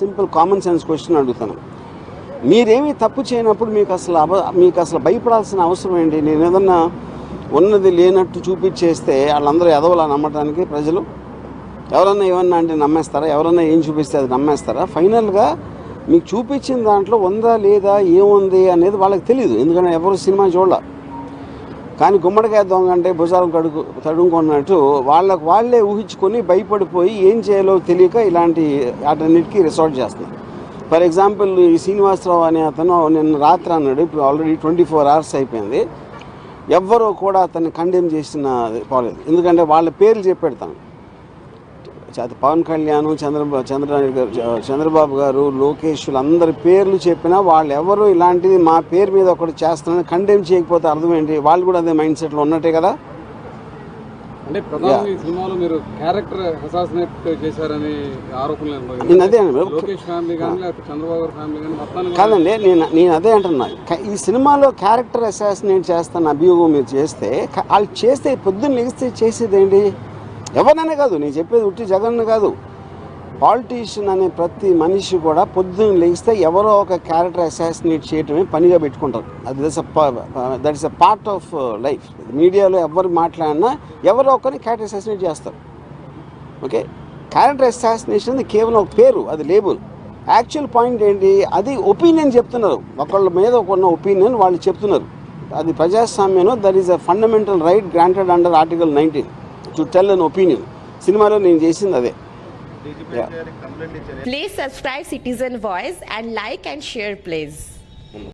Simple common sense question అడుగుతాను. మీరేమీ తప్పు చేయనప్పుడు మీకు అసలు అబ మీకు అసలు భయపడాల్సిన అవసరం ఏంటి? నేను ఏదన్నా ఉన్నది లేనట్టు చూపించేస్తే వాళ్ళందరూ ఎదవలా నమ్మటానికి ప్రజలు? ఎవరన్నా ఏమన్నా అంటే నమ్మేస్తారా? ఎవరన్నా ఏం చూపిస్తే అది నమ్మేస్తారా? ఫైనల్గా మీకు చూపించిన దాంట్లో ఉందా లేదా ఏముంది అనేది వాళ్ళకి తెలియదు ఎందుకంటే ఎవరు సినిమా చూడాల. కానీ గుమ్మడికాయ దొంగ అంటే భుజాలు కడుగు తడుముకున్నట్టు వాళ్ళకు వాళ్ళే ఊహించుకొని భయపడిపోయి ఏం చేయాలో తెలియక ఇలాంటి వాటన్నిటికీ రిసార్ట్ చేస్తున్నారు. ఫర్ ఎగ్జాంపుల్ ఈ శ్రీనివాసరావు అనే అతను నిన్న రాత్రి అన్నాడు ఇప్పుడు ఆల్రెడీ ట్వంటీ ఫోర్ అవర్స్ అయిపోయింది. ఎవ్వరూ కూడా అతన్ని కండెమ్ చేసిన పోలేదు. ఎందుకంటే వాళ్ళ పేర్లు చెప్పెడతాను పవన్ కళ్యాణ్ చంద్రబాబు చంద్రబాబు గారు చంద్రబాబు గారు లోకేష్ అందరి పేర్లు చెప్పినా వాళ్ళు ఎవరు ఇలాంటిది మా పేరు మీద ఒకటి చేస్తున్నారని కండెమ్ చేయకపోతే అర్థం ఏంటి వాళ్ళు కూడా అదే మైండ్ సెట్లో ఉన్నట్టే కదా? అంటే సినిమాలో మీరు క్యారెక్టర్ అసాసినేట్ చేశారని ఆరోపణలు. నేను అదే అన్నాను. లోకేష్ ఫ్యామిలీ కానీ లేకపోతే చంద్రబాబు గారి ఫ్యామిలీ కానీ మొత్తానికి కాదండి నేను నేను అదే అంటున్నా. ఈ సినిమాలో క్యారెక్టర్ అసాసినేట్ చేస్తున్న అభియోగం మీరు చేస్తే వాళ్ళు చేస్తే పొద్దున్న లెగిస్తే చేసేది ఏంటి ఎవరినైనా కాదు నేను చెప్పేది ఉట్టి జగన్ కాదు. పాలిటీషియన్ అనే ప్రతి మనిషి కూడా పొద్దున్న లేస్తే ఎవరో ఒక క్యారెక్టర్ అసాసినేట్ చేయటమే పనిగా పెట్టుకుంటారు. అది that is a part of life మీడియాలో ఎవరు మాట్లాడినా ఎవరో ఒకరిని క్యారెక్టర్ అసాసినేట్ చేస్తారు. ఓకే క్యారెక్టర్ అసాసినేషన్ అది కేవలం ఒక పేరు అది లేబుల్ యాక్చువల్ పాయింట్ ఏంటి? అది ఒపీనియన్ చెప్తున్నారు. ఒకళ్ళ మీద ఒక ఒపీనియన్ వాళ్ళు చెప్తున్నారు. అది ప్రజాస్వామ్యంలో that is a fundamental right granted under article nineteen to tell an opinion సినిమాలో నేను చేసింది అదే Please subscribe Citizen Voice and like and share please.